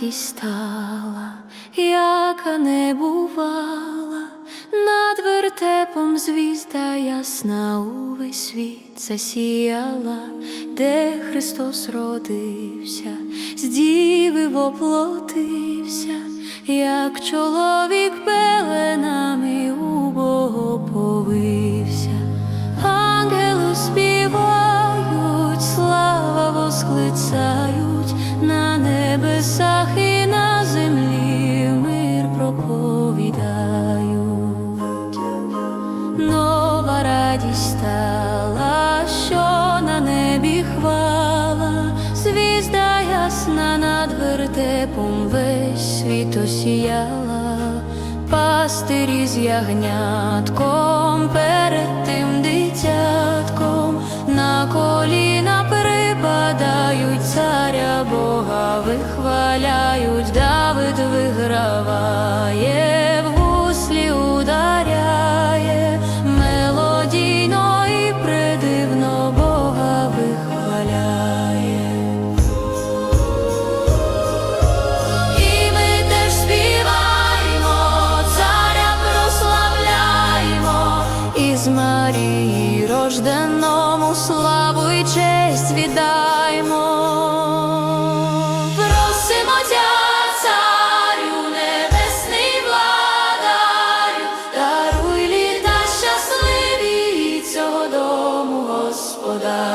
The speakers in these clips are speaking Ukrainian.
радість стала, яка не бувала, над вертепом звізда ясна увесь світ засіяла, де Христос родився, з діви воплотився, як чоловік пеленами у Бога повився. Ангели співають, слава восклицають на небесах радість що на небі хвала, звізда ясна над вертепом весь світ осіяла, пастирі з ягнятком перед тим дитятком. На коліна припадають, царя Бога вихваляють, Марії рожденому славу і честь віддаймо. Просимо тя, царю, небесний владарю, даруй літа щасливі цього дому, господарю,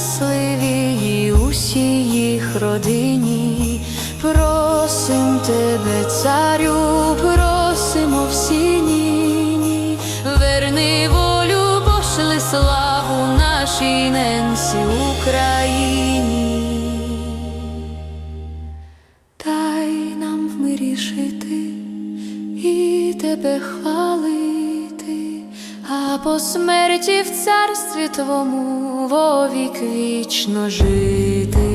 щасливі усій їх родині. Просим тебе, царю, просимо всі ніні, верни волю, пошли славу нашій ненці Україні. Дай нам в мирі і тебе хвалити, а по смерті в царстві твому вовік вічно жити.